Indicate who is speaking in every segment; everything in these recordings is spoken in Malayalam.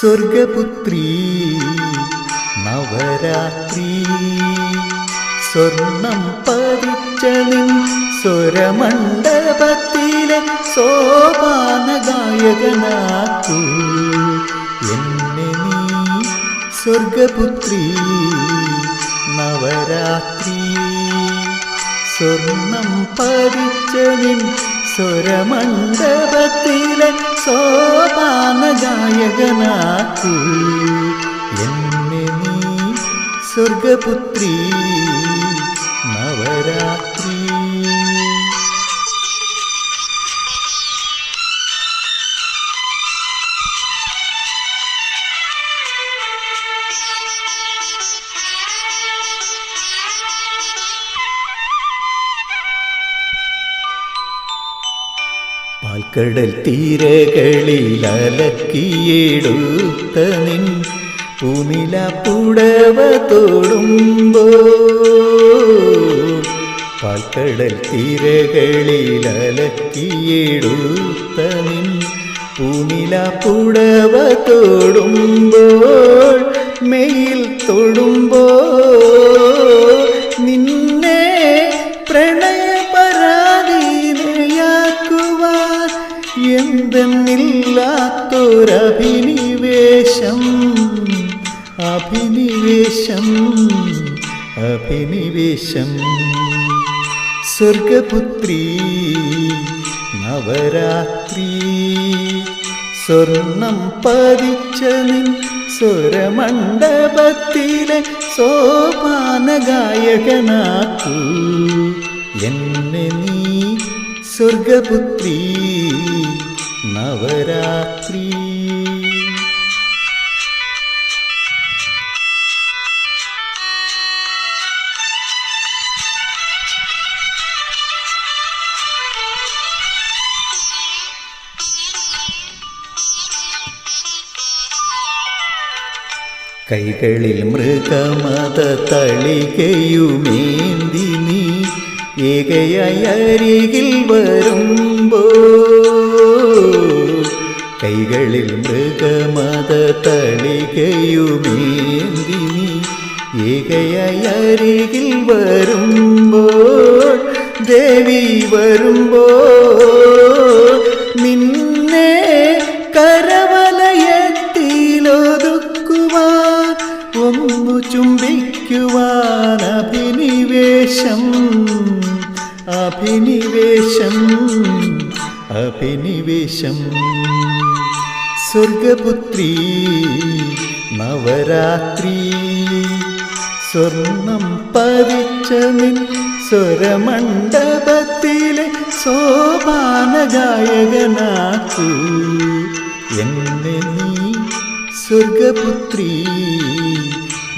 Speaker 1: സ്വർഗപുത്രി നവരാത്രി. സ്വർണം പതിച്ചതിൽ സ്വരമണ്ഡപത്തിലെ സോപാന ഗായകനാക്കൂ എന്നെ നീ സ്വർഗപുത്രി നവരാത്രി. സ്വർണം പതിച്ചതിൽ സ്വരമണ്ഡപത്തിലെ സോപാന ഗായകനാക്കൂ എന്നെ നീ സ്വർഗപുത്രി നവരാത്രി പാൽക്കടൽ തീരകളിൽ അലക്കിയെടുത്ത നിൻ പൂനില പുടവ തോടുമ്പോ പാൽക്കടൽ തീരകളിൽ അലക്കിയെടുത്ത നിൻ പൂനില പുടവ തോടുമ്പോൾ മെയിൽ തൊടുമ്പോൾ എന്തെന്നില്ലാത്തൊരഭിനിവേശം അഭിനിവേശം അഭിനിവേശം. സ്വർഗപുത്രി നവരാത്രി സ്വർണം പതിച്ച നിൻ സ്വരമണ്ഡപത്തിലെ സോപാന ഗായകനാക്കൂ എന്നെ നീ സ്വർഗപുത്രി നവരാത്രി. കൈകളിൽ മൃഗമത തളികയുമേന്തി നീ ഏകയായി അരികിൽ വരുമ്പോ കൈകളിൽ മൃഗമത തളികയുമേന്തി നീ ഏകയായി അരികിൽ വരുമ്പോൾ ദേവി വരുമ്പോൾ നിന്നെ കരവലയത്തിലൊതുക്കുവാൻ ഒന്നു ചുംബിക്കുവാൻ അഭിനിവേശം അഭിനിവേശം അഭിനിവേശം. സ്വർഗപുത്രി നവരാത്രി. സ്വർണം പതിച്ച നിൻ സ്വരമണ്ഡപത്തിലെ സോപാന ഗായകനാക്കു എന്നെ നീ സ്വർഗപുത്രി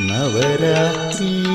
Speaker 1: നവരാത്രി.